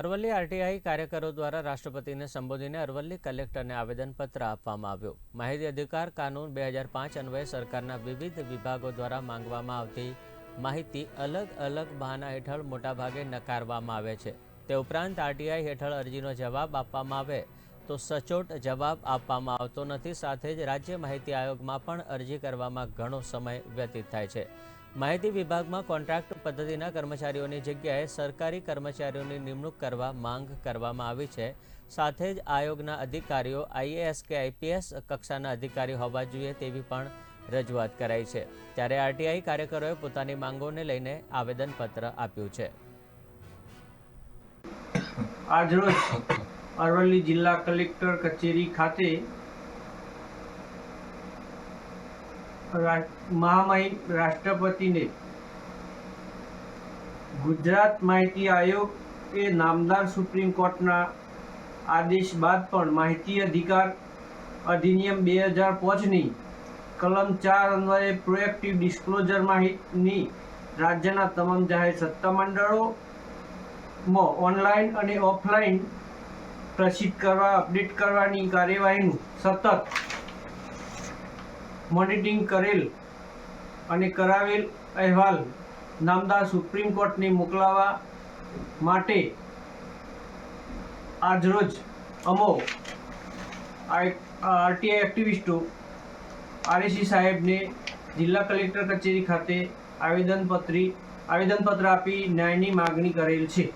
Aravalli RTI કાર્યકરો દ્વારા રાષ્ટ્રપતિને સંબોધીને અરવલ્લી કલેક્ટરને આવેદનપત્ર આપવામાં આવ્યું. માહિતી અધિકાર કાનૂન બે હજાર પાંચ અન્વયે સરકારના વિવિધ વિભાગો દ્વારા માંગવામાં આવતી માહિતી અલગ અલગ બહાના હેઠળ મોટાભાગે નકારવામાં આવે છે. તે ઉપરાંત આરટીઆઈ હેઠળ અરજીનો જવાબ આપવામાં આવે તો સચોટ જવાબ આપવામાં આવતો નથી. સાથે જ રાજ્ય માહિતી આયોગમાં પણ અરજી કરવામાં ઘણો સમય વ્યતીત થાય છે. માહિતી વિભાગમાં કોન્ટ્રાક્ટ પદ્ધતિના કર્મચારીઓની જગ્યાએ સરકારી કર્મચારીઓની નિમણૂક કરવા માંગ કરવામાં આવી છે. સાથે જ આયોગના અધિકારીઓ આઈએએસ કે આઈપીએસ કક્ષાના અધિકારી હોવા જોઈએ તેવી પણ રજૂઆત કરાઈ છે. ત્યારે આરટીઆઈ કાર્યકરોએ પોતાની માંગોને લઈને આવેદનપત્ર આપ્યું છે. આજરોજ અરવલ્લી જિલ્લા કલેક્ટર કચેરી ખાતે મહામહિમ રાષ્ટ્રપતિને ગુજરાત માહિતી આયોગ એ નામદાર સુપ્રીમ કોર્ટના આદેશ બાદ પણ માહિતી અધિકાર અધિનિયમ બે હજાર પાંચની કલમ ચાર અન્વયે પ્રોએક્ટિવ ડિસ્ક્લોઝર માહિતીની રાજ્યના તમામ જાહેર સત્તામંડળોમાં ઓનલાઈન અને ઓફલાઈન પ્રસિદ્ધ કરવા અપડેટ કરવાની કાર્યવાહીનું સતત મોનિટરિંગ કરેલ અને કરાવેલ અહેવાલ નામદાર સુપ્રીમ કોર્ટને મોકલાવા માટે આજરોજ અમો આરટીઆઈ એક્ટિવિસ્ટો આરએસી સાહેબને જિલ્લા કલેક્ટર કચેરી ખાતે આવેદનપત્રી, આવેદનપત્ર આપી ન્યાયની માગણી કરેલ છે.